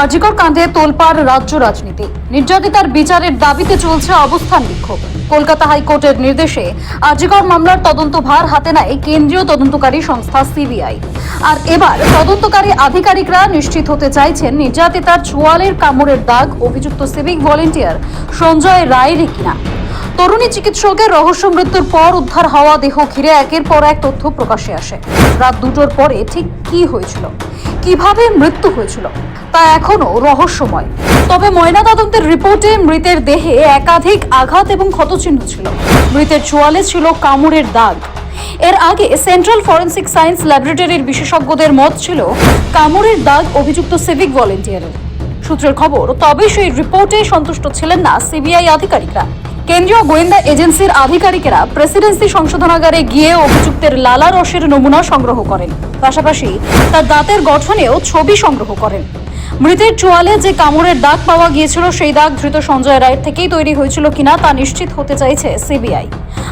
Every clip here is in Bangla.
আজিকর কাণ্ডে তোলপাড় রাজ্য রাজনীতি। নির্যাতিতার বিচারের দাবিতে চলছে অবস্থান বিক্ষোভ। কলকাতা হাইকোর্টের নির্দেশে আজিকর মামলার তদন্ত ভার হাতে নেয় কেন্দ্রীয় তদন্তকারী সংস্থা সিবিআই। আর এবার তদন্তকারী আধিকারিকরা নিশ্চিত হতে চাইছেন নির্যাতিতার চোয়ালের কামড়ের দাগ, অভিযুক্ত সিভিক ভলেন্টিয়ার সঞ্জয় রায়েরই কিনা। তরুণী চিকিৎসকের রহস্য মৃত্যুর পর উদ্ধার হওয়া দেহ ঘিরে একের পর এক তথ্য প্রকাশে আসে। রাত দুটোর পরে ঠিক কি হয়েছিল? কীভাবে মৃত্যু হয়েছিল? তা এখনও রহস্যময়। তবে ময়নাতদন্তের রিপোর্টে মৃতের দেহে একাধিক আঘাত এবং ক্ষতচিহ্ন ছিল। মৃতের চোয়ালে ছিল কামড়ের দাগ। এর আগে সেন্ট্রাল ফরেন্সিক সায়েন্স ল্যাবরেটরির বিশেষজ্ঞদের মত ছিল, কামড়ের দাগ অভিযুক্ত সিভিক ভলেন্টিয়ারের। সূত্রের খবর, তবে সেই রিপোর্টে সন্তুষ্ট ছিলেন না সিবিআই আধিকারিকরা। কেন্দ্রীয় গোয়েন্দা এজেন্সির আধিকারিকেরা প্রেসিডেন্সি সংশোধনাগারে গিয়ে অভিযুক্তের লালা রসের নমুনা সংগ্রহ করেন। পাশাপাশি তার দাঁতের গঠনেও ছবি সংগ্রহ করেন। মৃতের চোয়ালে যে কামড়ের দাগ পাওয়া গিয়েছিল, সেই দাগ ধৃত সঞ্জয় রায়ের থেকেই তৈরি হয়েছিল কিনা তা নিশ্চিত হতে চাইছে সিবিআই।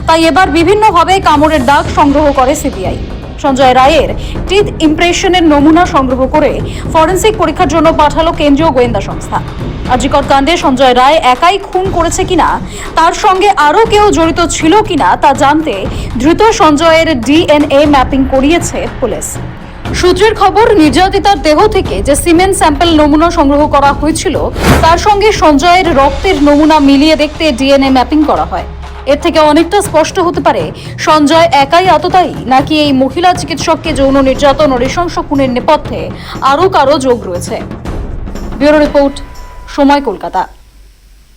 তাই এবার বিভিন্নভাবে কামড়ের দাগ সংগ্রহ করে সিবিআই। সঞ্জয় রায়ের টিথ ইমপ্রেশনের নমুনা সংগ্রহ করে ফরেন্সিক পরীক্ষার জন্য পাঠালো কেন্দ্রীয় গোয়েন্দা সংস্থা। আজিকর কাণ্ডে সঞ্জয় রায় একাই খুন করেছে কিনা, তার সঙ্গে আরও কেউ জড়িত ছিল কিনা তা জানতে ধৃত সঞ্জয়ের ডিএনএ ম্যাপিং করিয়েছে পুলিশ। সূত্রের খবর, নির্যাতিতার দেহ থেকে যে সিমেন্ট স্যাম্পল নমুনা সংগ্রহ করা হয়েছিল, তার সঙ্গে সঞ্জয়ের রক্তের নমুনা মিলিয়ে দেখতে ডিএনএ ম্যাপিং করা হয়। এর থেকে অনেকটা স্পষ্ট হতে পারে, সঞ্জয় একাই আততায়ী, নাকি এই মহিলা চিকিৎসককে যৌন নির্যাতন ও নৃশংস খুনের নেপথ্যে আরও কারও যোগ রয়েছে? ব্যুরো রিপোর্ট, সময় কলকাতা।